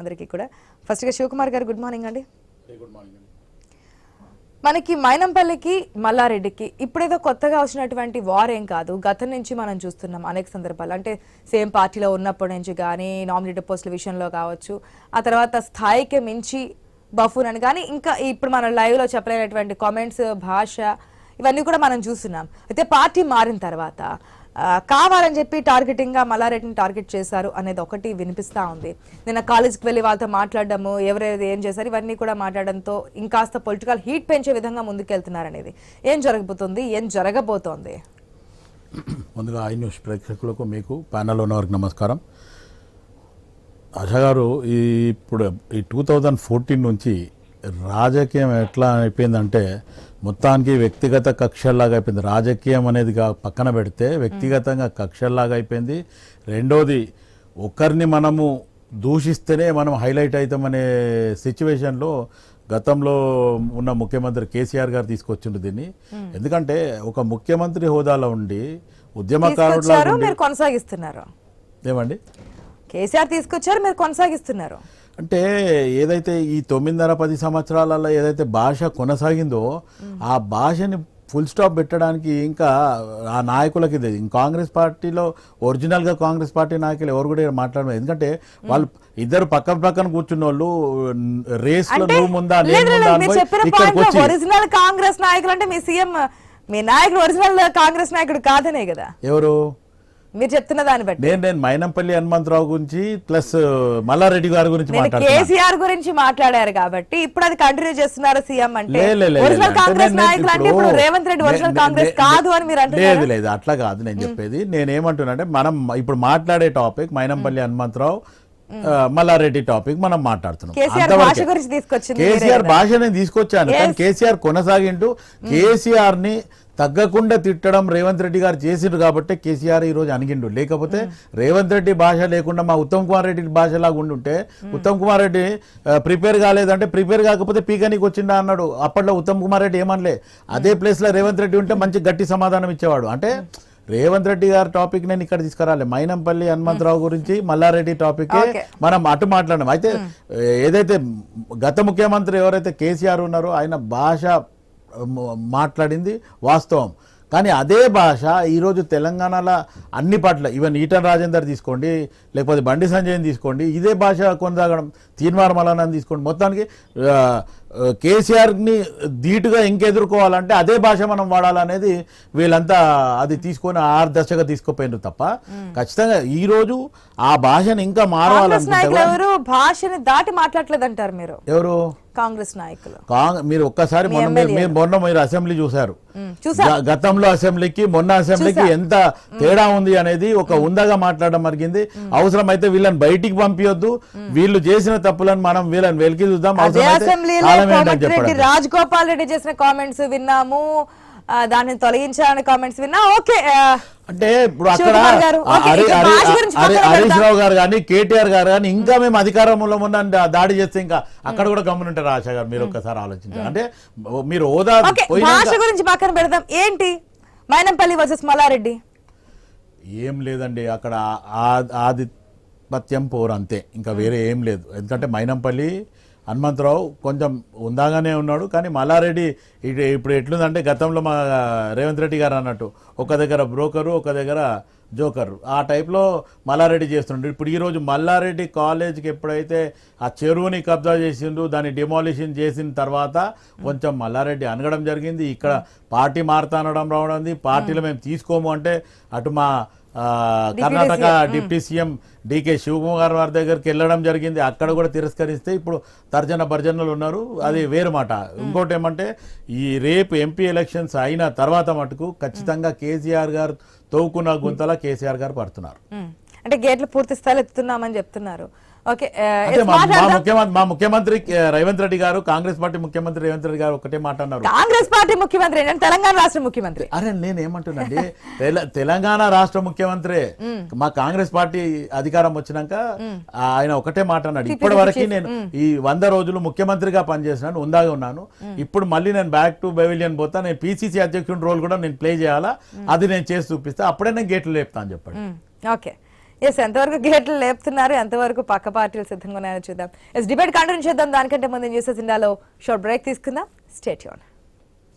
అందరికీ కూడా. ఫస్ట్గా శివకుమార్ గారు గుడ్ మార్నింగ్ అండి. గుడ్ మార్నింగ్ మనకి మైనంపల్లికి మల్లారెడ్డికి ఇప్పుడేదో కొత్తగా వచ్చినటువంటి వార్ ఏం కాదు. గతం నుంచి మనం చూస్తున్నాం అనేక సందర్భాలు. అంటే సేమ్ పార్టీలో ఉన్నప్పటి నుంచి కానీ నామినేటెడ్ పోస్టుల విషయంలో కావచ్చు. ఆ తర్వాత స్థాయికి మించి బఫూన్ అని. కానీ ఇంకా ఇప్పుడు మనం లైవ్లో చెప్పలేనటువంటి కామెంట్స్ భాష ఇవన్నీ కూడా మనం చూస్తున్నాం. అయితే పార్టీ మారిన తర్వాత కావాలని చెప్పి టార్గెటింగ్గా మలారెడ్డిని మల్లారెడ్డిని టార్గెట్ చేశారు అనేది ఒకటి వినిపిస్తూ ఉంది. నిన్న కాలేజ్కి వెళ్ళి వాళ్ళతో మాట్లాడడము ఎవరెవరు ఏం చేశారు ఇవన్నీ కూడా మాట్లాడడంతో ఇంకాస్త పొలిటికల్ హీట్ పెంచే విధంగా ముందుకెళ్తున్నారనేది. ఏం జరగబోతోంది? ఏం జరగబోతోంది? ముందుగా ఐ న్యూస్ ప్రేక్షకులకు మీకు ప్యానెల్లో ఉన్న వారికి నమస్కారం. ఆశా గారు ఈ ఇప్పుడు ఈ టూ థౌజండ్ ఫోర్టీన్ నుంచి రాజకీయం ఎట్లా అయిపోయిందంటే మొత్తానికి వ్యక్తిగత కక్షల్లాగా అయిపోయింది. రాజకీయం అనేది పక్కన పెడితే వ్యక్తిగతంగా కక్షల్లాగా అయిపోయింది. రెండోది ఒకరిని మనము దూషిస్తేనే మనం హైలైట్ అవుతామనే సిచ్యువేషన్లో గతంలో ఉన్న ముఖ్యమంత్రి కేసీఆర్ గారు తీసుకొచ్చిండు దీన్ని. ఎందుకంటే ఒక ముఖ్యమంత్రి హోదాలో ఉండి మీరు కొనసాగిస్తున్నారు. ఏమండి? కేసీఆర్ తీసుకొచ్చారు మీరు కొనసాగిస్తున్నారు. అంటే ఏదైతే ఈ తొమ్మిదిన్నర పది సంవత్సరాలలో ఏదైతే భాష కొనసాగిందో ఆ భాషని ఫుల్ స్టాప్ పెట్టడానికి ఇంకా ఆ నాయకులకి కాంగ్రెస్ పార్టీలో ఒరిజినల్గా కాంగ్రెస్ పార్టీ నాయకులు ఎవరు కూడా మాట్లాడలేదు ఎందుకంటే వాళ్ళు ఇద్దరు పక్కన పక్కన కూర్చున్న వాళ్ళు అంటే నువ్వు ముందా ఒరిజినల్ కాంగ్రెస్ నాయకులు అంటే మీ సీఎం మీ నాయకుడు ఒరిజినల్ కాంగ్రెస్ నాయకుడు కాదనే కదా. ఎవరు? మీరు చెప్తున్న దాన్ని బట్టి. నేను నేను మైనంపల్లి హనుమంతరావు గురించి ప్లస్ మల్లారెడ్డి గారి గురించి కేసీఆర్ గురించి మాట్లాడారు కాబట్టి ఇప్పుడు అది కంటిన్యూ చేస్తున్నారు సీఎం అంటే. ఒరిజినల్ అంటే కాంగ్రెస్ నాయకులు అంటే ఇప్పుడు రేవంత్ రెడ్డి ఒరిజినల్ కాంగ్రెస్ కాదు అని మీరు లేదు అంటున్నారు లేదు అట్లా కాదు నేను చెప్పేది. నేనేమంటున్నానంటే మనం ఇప్పుడు మాట్లాడే టాపిక్ మైనంపల్లి హనుమంతరావు మల్లారెడ్డి టాపిక్ మనం మాట్లాడుతున్నాం. కేసీఆర్ అంతవరకే. భాష గురించి తీసుకొచ్చింది మీరే కేసీఆర్ కదా. భాష నేను తీసుకొచ్చాను కానీ కేసీఆర్ కొనసాగింటూ కేసీఆర్ని తగ్గకుండా తిట్టడం రేవంత్ రెడ్డి గారు చేసిండ్రు కాబట్టి కేసీఆర్ ఈ రోజు అణిగిండు. లేకపోతే రేవంత్ రెడ్డి భాష లేకుండా మా ఉత్తమ్ కుమార్ రెడ్డి భాష లాగా ఉండుంటే ఉత్తమ్ కుమార్ రెడ్డి ప్రిపేర్ కాలేదంటే ప్రిపేర్ కాకపోతే పీకనీకి వచ్చిందా అన్నాడు. అప్పట్లో ఉత్తమ్ కుమార్ రెడ్డి ఏమనలే. అదే ప్లేస్లో రేవంత్ రెడ్డి ఉంటే మంచి గట్టి సమాధానం ఇచ్చేవాడు. అంటే రేవంత్ రెడ్డి గారి టాపిక్ నేను ఇక్కడ తీసుకురాలి. మైనంపల్లి హనుమంతరావు గురించి మల్లారెడ్డి టాపిక్. మనం అటు మాట్లాడడం. అయితే ఏదైతే గత ముఖ్యమంత్రి ఎవరైతే కేసీఆర్ ఉన్నారో ఆయన భాష మాట్లాడింది వాస్తవం. కానీ అదే భాష ఈరోజు తెలంగాణలో అన్ని పట్ల ఈవెన్ ఈటన్ రాజేందర్ తీసుకోండి లేకపోతే బండి సంజయ్ని తీసుకోండి ఇదే భాష కొనసాగడం మలానాన్ని తీసుకోండి. మొత్తానికి కేసీఆర్ని ధీటుగా ఇంకెదుర్కోవాలంటే అదే భాష మనం వాడాలనేది వీళ్ళంతా అది తీసుకొని ఆ దశగా తీసుకుపోయినారు తప్ప ఖచ్చితంగా ఈరోజు ఆ భాషను ఇంకా ఎవరు? భాషని దాటి మాట్లాడలేదు అంటారు మీరు. ఎవరు? కాంగ్రెస్ నాయకులు. మీరు ఒక్కసారి మొన్న మీరు- మొన్న మీరు అసెంబ్లీ చూశారు. గతంలో అసెంబ్లీకి మొన్న అసెంబ్లీకి ఎంత తేడా ఉంది అనేది ఒక ఉందగా మాట్లాడడం జరిగింది. అవసరమైతే వీళ్ళని బయటికి పంపించొద్దు వీళ్ళు చేసిన తప్పులను మనం వీళ్ళని వెలికి చూద్దాం. అవసరమైతే కోమటిరెడ్డి చెప్పడం. రాజగోపాల్ రెడ్డి చేసిన కామెంట్స్ విన్నాము. దాన్ని తొలగించాలని కామెంట్స్ విన్నా. ఓకే అంటే ఇప్పుడు అక్కడ హరీష్. రావు గారు కానీ కేటీఆర్ గారు కానీ ఇంకా మేము అధికారంలో ఉన్న దాడి చేస్తే ఇంకా అక్కడ కూడా గమనింటారు ఆశ గారు. మీరు ఒక్కసారి ఆలోచించారు అంటే మీరు హోదా భాష గురించి పక్కన పెడదాం. ఏంటి? మైనంపల్లి వర్సెస్ మల్లారెడ్డి. ఏం లేదండి అక్కడ ఆ- ఆధిపత్యం పోరు అంతే. ఇంకా వేరే ఏం లేదు. ఎందుకంటే మైనంపల్లి హనుమంతరావు కొంచెం ఉందాగానే ఉన్నాడు కానీ మల్లారెడ్డి ఇప్పుడు ఎట్లుందంటే గతంలో మా రేవంత్ రెడ్డి గారు అన్నట్టు ఒక దగ్గర బ్రోకరు ఒక దగ్గర జోకరు. ఆ టైప్లో మల్లారెడ్డి చేస్తుండ్రు ఇప్పుడు ఈరోజు మల్లారెడ్డి కాలేజ్కి ఎప్పుడైతే ఆ చెరువుని కబ్జా చేసిండు దాన్ని డిమాలిషన్ చేసిన తర్వాత కొంచెం మల్లారెడ్డి అనగడం జరిగింది. ఇక్కడ పార్టీ మారుతానడం రావడం పార్టీలో మేము తీసుకోము అంటే అటు మా కర్ణాటక డిప్యూటీ సీఎం డికే శివకుమార్ వారి దగ్గరికి వెళ్ళడం జరిగింది. అక్కడ కూడా తిరస్కరిస్తే ఇప్పుడు తర్జన భర్జనలు ఉన్నారు. అది వేరు మాట. ఇంకోటి ఏమంటే ఈ రేపు ఎంపీ ఎలక్షన్స్ అయిన తర్వాత మటుకు ఖచ్చితంగా కేసీఆర్ గారు తవ్వుకున్న గుంతలా కేసీఆర్ గారు పడుతున్నారు. అంటే గేట్లు పూర్తి స్థాయిలో ఎత్తుతున్నామని చెప్తున్నారు. మా. ముఖ్యమంత్రి రేవంత్ రెడ్డి గారు కాంగ్రెస్ పార్టీ ముఖ్యమంత్రి రేవంత్ రెడ్డి గారు ఒకటే మాట అన్నారు. కాంగ్రెస్ పార్టీ ముఖ్యమంత్రి తెలంగాణ రాష్ట్ర ముఖ్యమంత్రి. అరే నేను ఏమంటున్నాండి తెల- తెలంగాణ రాష్ట్ర ముఖ్యమంత్రి. మా కాంగ్రెస్ పార్టీ అధికారం వచ్చినాక ఆయన ఒకటే మాట అన్నాడు. ఇప్పటి వరకు నేను ఈ వంద రోజులు ముఖ్యమంత్రిగా పనిచేసినాను ఉందాగా ఉన్నాను. ఇప్పుడు మళ్ళీ నేను బ్యాక్ టు బెవిలియన్ పోతా నేను పిసిసి అధ్యక్షుడి రోల్ కూడా నేను ప్లే చేయాలా? అది నేను చేసి చూపిస్తా అప్పుడే నేను గేట్లు లేపుతా అని చెప్పాడు. ఓకే. ఎస్ ఎంతవరకు గేట్లు లేపుతున్నారు ఎంతవరకు పక్క పార్టీలు సిద్ధంగా ఉన్నాయో చూద్దాం. ఎస్ డిబేట్ కంటిన్యూ చేద్దాం. దానికంటే ముందు న్యూసెస్ ఇండియాలో షార్ట్ బ్రేక్ తీసుకుందాం. స్టేట్ యూన్